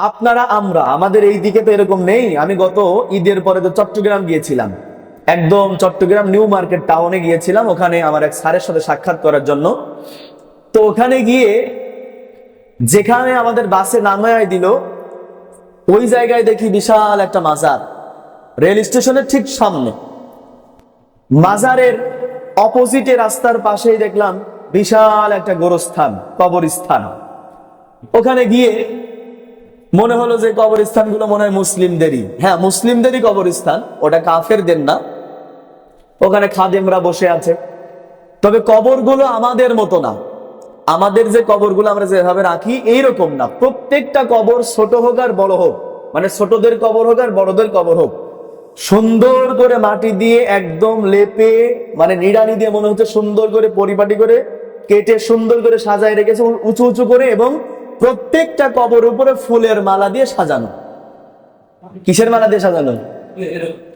আপনারা, আমরা, আমাদের এই দিকে তো এরকম নেই। আমি গত ঈদের পরে তো চট্টগ্রাম গিয়েছিলাম। একদম চট্টগ্রাম নিউ মার্কেট টাউনে গিয়েছিলাম। ওখানে আমার এক স্যারের সাথে সাক্ষাৎ করার জন্য। তো ওখানে গিয়ে যেখানে আমাদের বাসে নামায় দিল, ওই জায়গায় দেখি বিশাল একটা মাজার। রেল স্টেশনের ঠিক সামনে। মাজারের অপোজিটে রাস্তার পাশেই দেখলাম বিশাল একটা গোরস্থান, কবরস্থান। ওখানে গিয়ে মনে হলো যে কবরস্থানগুলো মনে হয় মুসলিমদেরই। হ্যাঁ মুসলিমদেরই কবরস্থান, ওটা কাফেরদের না। ওখানে খাদেমরা বসে আছে। তবে কবরগুলো আমাদের মতো না। আমাদের যে কবরগুলো আমরা যেভাবে রাখি, এইরকম না। প্রত্যেকটা কবর ছোট হোক আর বড় হোক মানে ছোটদের কবর হোক আর বড়দের কবর হোক, সুন্দর করে মাটি দিয়ে একদম লেপে মানে নিড়ানি দিয়ে মনে হচ্ছে সুন্দর করে পরিপাটি করে কেটে সুন্দর করে সাজায় রেখেছে, উঁচু উঁচু করে এবং প্রত্যেকটা কবর উপরে ফুলের মালা দিয়ে সাজানো। কিসের মালা দিয়ে সাজানো?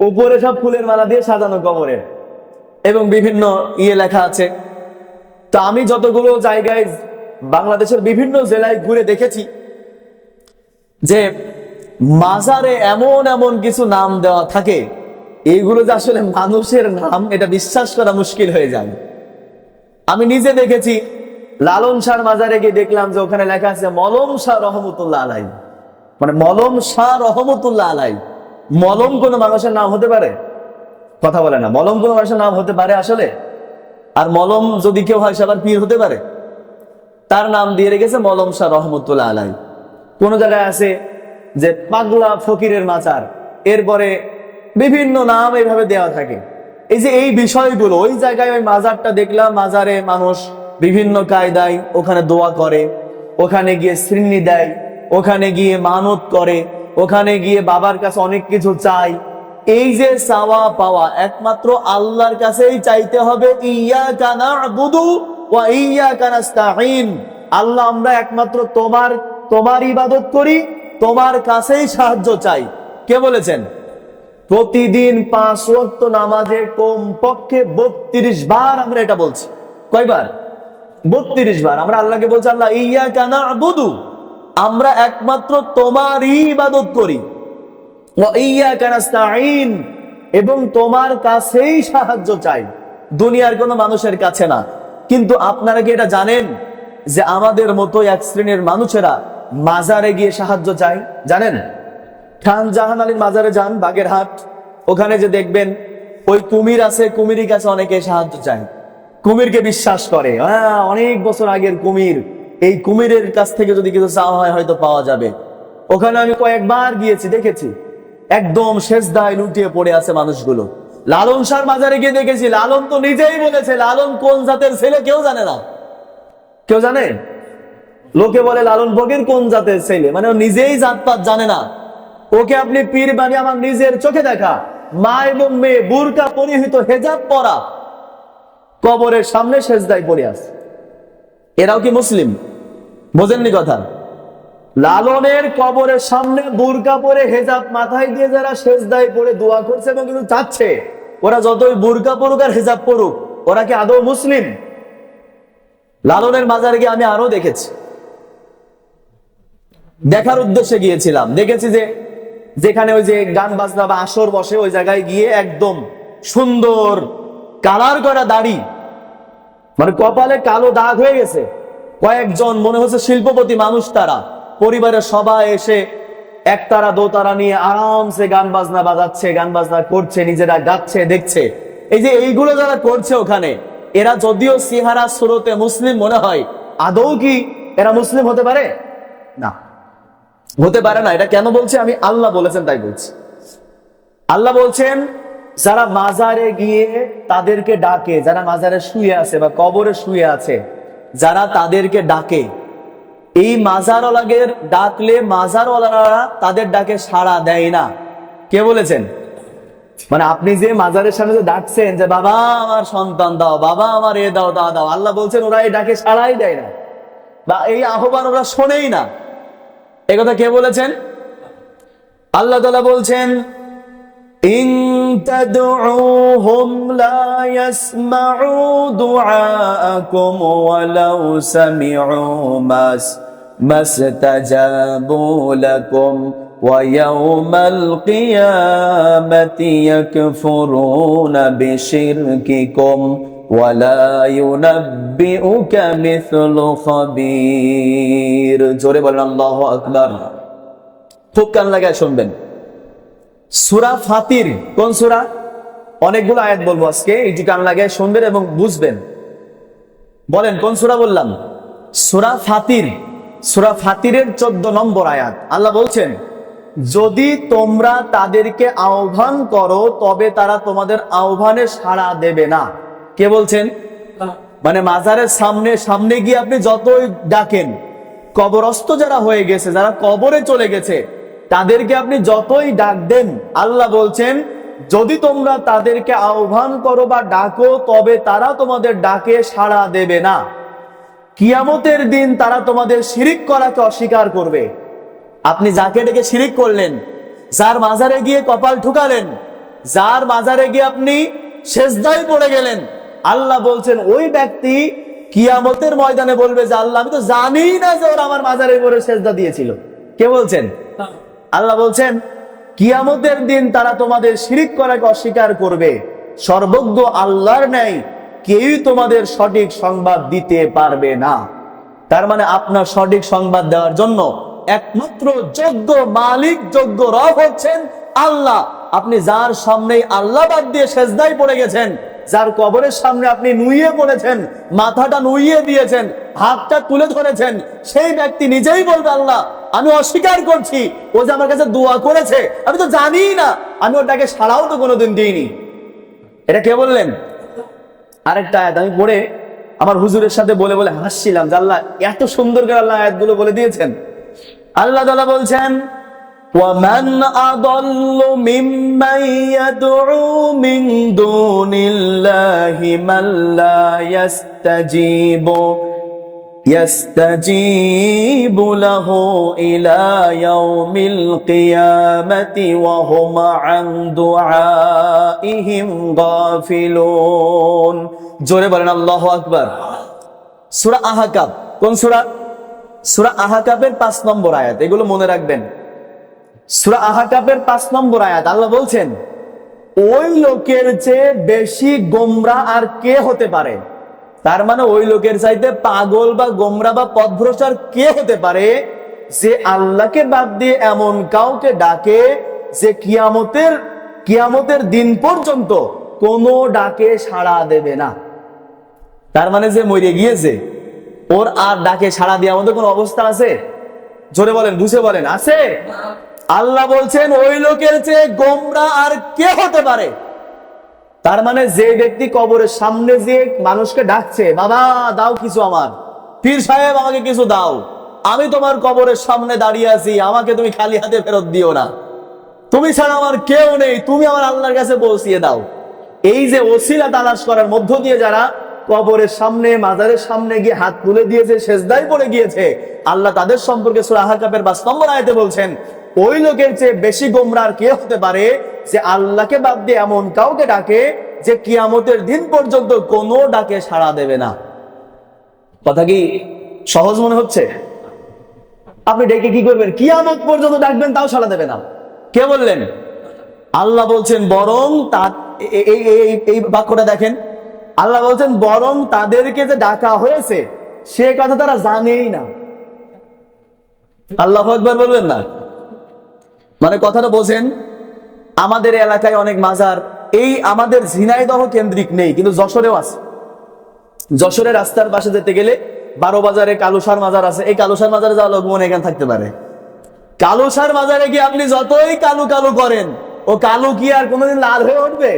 উপরে সব ফুলের মালা দিয়ে সাজানো কবরের। এবং বিভিন্ন ইয়ে লেখা আছে। তো আমি যতগুলো জায়গায় বাংলাদেশের বিভিন্ন জেলায় ঘুরে দেখেছি, যে মাজারে এমন এমন কিছু নাম দেওয়া থাকে, এইগুলো যে আসলে মানুষের নাম, এটা বিশ্বাস করা মুশকিল হয়ে যায়। আমি নিজে দেখেছি লালন শাহ মাজারে গিয়ে দেখলাম যে ওখানে লেখা আছে, মলম শাহ রহমতুল্লাহ আলাই মানে মলম শাহ রহমতুল্লাহ আলাই মলম কোনো মানুষের নাম হতে পারে? কথা বলে না। মলম কোনো মানুষের নাম হতে পারে আসলে? আর মলম যদি কেউ হয়, সে আবার পীর হতে পারে? তার নাম দিয়ে রেখেছে মলম শাহ রহমতুল্লাহ আলাই কোন জায়গায় আছে যে পাগলা ফকিরের মাচার এরপরে বিভিন্ন নাম এইভাবে দেওয়া থাকে। এই যে এই বিষয়গুলো, ওই জায়গায় ওই মাজারটা দেখলাম, মাজারে মানুষ বিভিন্ন কায়দায় ওখানে দোয়া করে, ওখানে গিয়ে শ্রীনি দেয়, ওখানে গিয়ে মানত করে, ওখানে গিয়ে বাবার কাছে অনেক কিছু চাই এই যে চাওয়া পাওয়া, একমাত্র আল্লাহর কাছেই চাইতে হবে ইয়া কানা বুধু ও ইয়া কানাস্তাহিন আল্লাহ আমরা একমাত্র তোমার তোমার ইবাদত করি, তোমার কাছেই সাহায্য চাই। কে বলেছেন? প্রতিদিন পাঁচ নামাজে কমপক্ষে বত্রিশ বার আমরা এটা বলছি। কয়বার? বত্রিশ বার। আমরা আল্লাহকে বলছি, আল্লাহ ইয়া কানা বুধু আমরা একমাত্র তোমারই ইবাদত করি। ইয়া ইয়্যাকা নাস্তাঈন। এবং তোমার কাছেই সাহায্য চাই। দুনিয়ার কোনো মানুষের কাছে না। কিন্তু আপনারা কি এটা জানেন যে আমাদের মতো এক শ্রেণির মানুষেরা মাজারে গিয়ে সাহায্য চায়? জানেন? খান জাহান আলীর মাজারে যান, বাগেরহাট। ওখানে যে দেখবেন, ওই কুমির আছে, কুমিরের কাছে অনেকে সাহায্য চায়। কুমিরকে বিশ্বাস করে। হ্যাঁ অনেক বছর আগের কুমির। এই কুমিরের কাছ থেকে যদি কিছু চাওয়া হয়, হয়তো পাওয়া যাবে। ওখানে আমি কয়েকবার গিয়েছি, দেখেছি। একদম শেষ দায় লুটিয়ে পড়ে আছে মানুষগুলো। লালন সার মাজারে গিয়ে দেখেছি, লালন তো নিজেই বলেছে, লালন কোন জাতের ছেলে কেউ জানে না। কেউ জানে? লোকে বলে লালন ফকির কোন জাতের ছেলে? মানে ও নিজেই জাতপাত জানে না। ওকে আপনি পীর বানিয়ে আমার নিজের চোখে দেখা। মা এবং মেয়ে, বুরকা পরিহিত হেজাব পরা। কবরের সামনে শেষদায় পড়ে আছে। এরাও কি মুসলিম? বোঝেননি কথা? লালনের কবরের সামনে বুরকা পরে হেজাব মাথায় দিয়ে যারা শেষদায় পড়ে দোয়া করছে এবং কিন্তু চাচ্ছে, ওরা যতই বুরকা পড়ুক আর হেজাব পড়ুক, ওরা কি আদৌ মুসলিম? লালনের মাজারে গিয়ে আমি আরও দেখেছি। দেখার উদ্দেশ্যে গিয়েছিলাম। দেখেছি যে যেখানে ওই যে গান বাজনা বা আসর বসে ওই জায়গায় গিয়ে একদম সুন্দর কালার করা দাড়ি। মানে কপালে কালো দাগ হয়ে গেছে। কয়েকজন, মনে হচ্ছে শিল্পপতি মানুষ তারা। পরিবারের সবাই এসে একতারা, দোতারা নিয়ে আরামসে গান বাজনা বাজাচ্ছে, গান বাজনা করছে, নিজেরা গাচ্ছে, দেখছে। এই যে এইগুলো যারা করছে ওখানে, এরা যদিও সিহারা সুরতে মুসলিম মনে হয়, আদৌ কি এরা মুসলিম হতে পারে? না। হতে পারে না। এটা কেন বলছে? আমি আল্লাহ বলেছেন, তাই বলছি। আল্লাহ বলছেন যারা মাজারে গিয়ে তাদেরকে ডাকে, যারা মাজারে শুয়ে আছে বা কবরে শুয়ে আছে, যারা তাদেরকে ডাকে, এই মাজারওয়ালাগের ডাকলে মাজারওয়ালারা তাদের ডাকে সাড়া দেয় না। কে বলেছেন? মানে আপনি যে মাজারের সামনে ডাকছেন যে, বাবা, আমার সন্তান দাও, বাবা, আমার এ দাও তা দাও। আল্লাহ বলছেন, ওরা এই ডাকে সাড়াই দেয় না বা এই আহ্বান ওরা শোনেই না। এ কথা কে বলেছেন? আল্লাহ তালা বলছেন إن تدعوهم لا يسمعوا دعاءكم ولو سمعوا ما س- ما استجابوا لكم ويوم القيامة يكفرون بشرككم ولا ينبئك مثل خبير জোরে বলেন আল্লাহু আকবার খুব কান লাগায় শুনবেন সুরা ফাতির, কোন সুরা? অনেকগুলো আয়াত বলব আজকে, একটু কান লাগায় শুনবেন এবং বুঝবেন। বলেন, কোন সুরা বললাম? সুরা ফাতির, সুরা ফাতিরের চোদ্দ নম্বর আয়াত। আল্লাহ বলছেন, যদি তোমরা তাদেরকে আহ্বান করো, তবে তারা তোমাদের আহ্বানে সাড়া দেবে না। কে বলছেন? মানে মাজারের সামনে সামনে গিয়ে আপনি যতই ডাকেন, কবরস্থ যারা হয়ে গেছে, যারা কবরে চলে গেছে তাদেরকে আপনি যতই ডাক দেন, আল্লাহ বলছেন, যদি তোমরা তাদেরকে আহ্বান করো বা ডাকো, তবে তারা তোমাদের ডাকে সাড়া দেবে না। কিয়ামতের দিন তারা তোমাদের শিরিক করাকে অস্বীকার করবে। আপনি যাকে ডেকে শিরিক করলেন, যার মাজারে গিয়ে কপাল ঠুকালেন, যার মাজারে গিয়ে আপনি শেষদায় পড়ে গেলেন, আল্লাহ বলছেন, ওই ব্যক্তি কিয়ামতের ময়দানে বলবে যে, আল্লাহ, আমি তো জানি না যে ওরা আমার মাজারে পড়ে শেষদা দিয়েছিল। কে বলছেন? আল্লাহ বলছেন, কিয়ামতের দিন তারা তোমাদের শিরিক করাকে অস্বীকার করবে। সর্বজ্ঞ আল্লাহর ন্যায় কেউই তোমাদের সঠিক সংবাদ দিতে পারবে না। তার মানে আপনার সঠিক সংবাদ দেওয়ার জন্য একমাত্র যোগ্য মালিক, যোগ্য রব হচ্ছেন আল্লাহ। আপনি যার সামনে আল্লাহ বাদ দিয়ে সেজদাই পড়ে গেছেন যার কবরের সামনে আপনি নুইয়ে পড়েছেন, মাথাটা নুইয়ে দিয়েছেন, হাতটা তুলে ধরেছেন, সেই ব্যক্তি নিজেই বলবে, আল্লাহ, আমি অস্বীকার করছি। ও যে আমার কাছে দোয়া করেছে, আমি তো জানি না। আমি ওটাকে সাড়াও তো কোনোদিন দিইনি। এটা কে বললেন? আরেকটা আয়াত আমি পড়ে আমার হুজুরের সাথে বলে বলে হাসছিলাম যে, আল্লাহ, এত সুন্দর করে আল্লাহ আয়াতগুলো বলে দিয়েছেন। আল্লাহ তাআলা বলছেন ومن أضل ممن يدعو من دون الله من لا يستجيب يستجيب له إلى يوم القيامة وهم عن دعائهم غافلون জোরে বলেন আল্লাহ আকবার সুরা আহাকাব কোন সুরা সুরা আহাকাবের পাঁচ নম্বর আয়াত এগুলো মনে রাখবেন সুরা আহাকাবের পাঁচ নম্বর আয়াত, আল্লাহ বলছেন, ওই লোকের চেয়ে বেশি গোমরা আর কে হতে পারে? তার মানে ওই লোকের চাইতে পাগল বা গোমরা বা পথভ্রষ্টার কে হতে পারে? যে আল্লাহকে বাদ দিয়ে এমন কাউকে ডাকে যে কিয়ামতের কিয়ামতের দিন পর্যন্ত কোনো ডাকে সাড়া দেবে না। তার মানে যে মরে গিয়েছে, ওর আর ডাকে সাড়া দেওয়ার মধ্যে কোনো অবস্থা আছে? জোরে বলেন, বুঝে বলেন, আছে? আল্লাহ বলছেন, ওই লোকের চেয়ে গোমরা আর কে হতে পারে? তার মানে যে ব্যক্তি কবরের সামনে যে মানুষকে ডাকছে, বাবা, দাও কিছু আমার। পীর সাহেব, আমাকে কিছু দাও। আমি তোমার কবরের সামনে দাঁড়িয়ে আছি, আমাকে তুমি খালি হাতে ফেরত দিও না। তুমি ছাড়া আমার কেউ নেই, তুমি আমার আল্লাহর কাছে পৌঁছিয়ে দাও। এই যে ওসিলা তালাশ করার মধ্য দিয়ে যারা কবরের সামনে, মাজারের সামনে গিয়ে হাত তুলে দিয়েছে শেষদায় পড়ে গিয়েছে, আল্লাহ তাদের সম্পর্কে সুরাহা কাপের বাস নম্বর আয়তে বলছেন ওই লোকের চেয়ে বেশি গোমরার কে হতে পারে যে আল্লাহকে বাদ দিয়ে এমন কাউকে ডাকে যে কিয়ামতের দিন পর্যন্ত কোনো ডাকে সাড়া দেবে না। কথা কি সহজ মনে হচ্ছে? আপনি ডেকে কি করবেন? কিয়ামত পর্যন্ত ডাকবেন, তাও সাড়া দেবে না। কে বললেন? আল্লাহ বলছেন, বরং এই বাক্যটা দেখেন। আল্লাহ বলছেন, বরং তাদেরকে যে ডাকা হয়েছে, সে কথা তারা জানেই না। আল্লাহ একবার বলবেন না? মানে কথাটা বোঝেন, আমাদের এলাকায় অনেক মাজার, এই আমাদের ঝিনাইদহ কেন্দ্রিক নেই, কিন্তু যশোরেও আছে। যশোরের রাস্তার পাশে যেতে গেলে বারো বাজারে কালুসার মাজার আছে। এই কালুসার মাজারে যাওয়া লোক মনে এখানে থাকতে পারে। কালুসার মাজারে গিয়ে আপনি যতই কালু কালু করেন, ও কালু কি আর কোনোদিন লাল হয়ে উঠবে?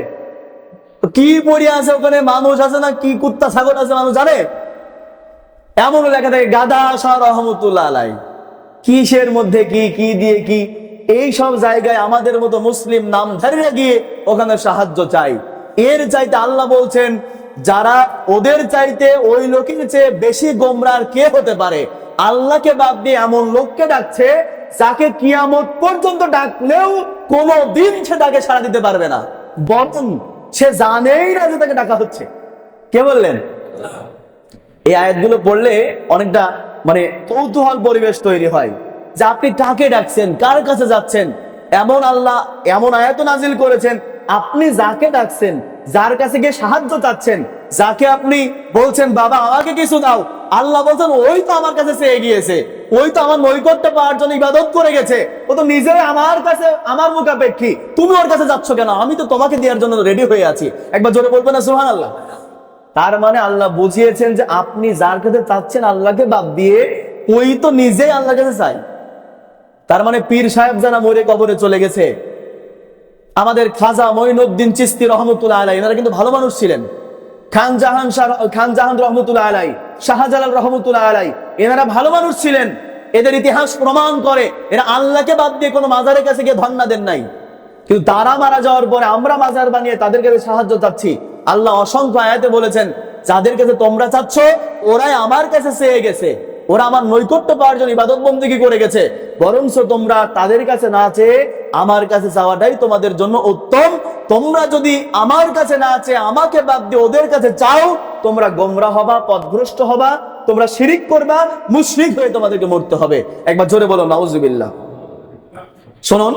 কি পড়িয়া আছে ওখানে? মানুষ আছে না কি কুত্তা ছাগল আছে মানুষ জানে? এমন লেখা থাকে গাদা শাহ রহমতুল্লাহ আলাই। কিসের মধ্যে কি কি দিয়ে কি? এই সব জায়গায় আমাদের মতো মুসলিম নামধারীরা গিয়ে ওখানে সাহায্য চাই। এর চাইতে আল্লাহ বলছেন, যারা ওদের চাইতে ওই লোকের চেয়ে বেশি গোমরার কে হতে পারে? আল্লাহকে বাদ দিয়ে এমন লোককে ডাকছে, যাকে কিয়ামত পর্যন্ত ডাকলেও কোনো দিন সে তাকে সাড়া দিতে পারবে না। বরং সে জানেই না যে তাকে ডাকা হচ্ছে। কে বললেন? এই আয়াতগুলো পড়লে অনেকটা মানে কৌতূহল পরিবেশ তৈরি হয়। যে আপনি কাকে ডাকছেন? কার কাছে যাচ্ছেন? এমন আল্লাহ এমন আয়াত নাজিল করেছেন, আপনি যাকে ডাকছেন, যার কাছে গিয়ে সাহায্য চাচ্ছেন, যাকে আপনি বলছেন, বাবা, আমাকে কিছু দাও। আল্লাহ বলছেন, ওই তো আমার কাছে চেয়ে গিয়েছে। ওই তো আমার নৈকট্য পাওয়ার জন্য ইবাদত করে গেছে। ও তো নিজেই আমার কাছে, আমার মুখাপেক্ষী। তুমি ওর কাছে যাচ্ছ কেন? আমি তো তোমাকে দেওয়ার জন্য রেডি হয়ে আছি। একবার জোরে বলবে না সুহান আল্লাহ তার মানে আল্লাহ বুঝিয়েছেন যে আপনি যার কাছে চাচ্ছেন, আল্লাহকে বাদ দিয়ে ওই তো নিজেই আল্লাহর কাছে চাই তার মানে পীর সাহেব যারা মরে কবরে চলে গেছে। আমাদের খাজা মঈনুদ্দিন চিস্তি রহমতুল্লাহ আলাই, এনারা কিন্তু ভালো মানুষ ছিলেন। খান জাহান খান জাহান রহমতুল্লাহ আলাই, শাহজালাল রহমতুল্লাহ আলাই, এনারা ভালো মানুষ ছিলেন। এদের ইতিহাস প্রমাণ করে, এরা আল্লাহকে বাদ দিয়ে কোনো মাজারের কাছে গিয়ে ধন্না দেন নাই। কিন্তু তারা মারা যাওয়ার পরে আমরা মাজার বানিয়ে তাদের কাছে সাহায্য চাচ্ছি। আল্লাহ অসংখ্য আয়াতে বলেছেন, যাদের কাছে তোমরা চাচ্ছ, ওরাই আমার কাছে চেয়ে গেছে। ওরা আমার নৈকট্য পাওয়ার জন্য ইবাদত বন্দী করে গেছে। বরঞ্চ তোমরা তাদের কাছে না চেয়ে আমার কাছে যাওয়াটাই তোমাদের জন্য উত্তম। তোমরা যদি আমার কাছে না চেয়ে আমাকে বাদ দিয়ে ওদের কাছে চাও, তোমরা গোমরা হবা, পথভ্রষ্ট হবা, তোমরা শিরিক করবা, মুশরিক হয়ে তোমাদেরকে মরতে হবে। একবার জোরে বলো, নাউজুবিল্লাহ। শুনুন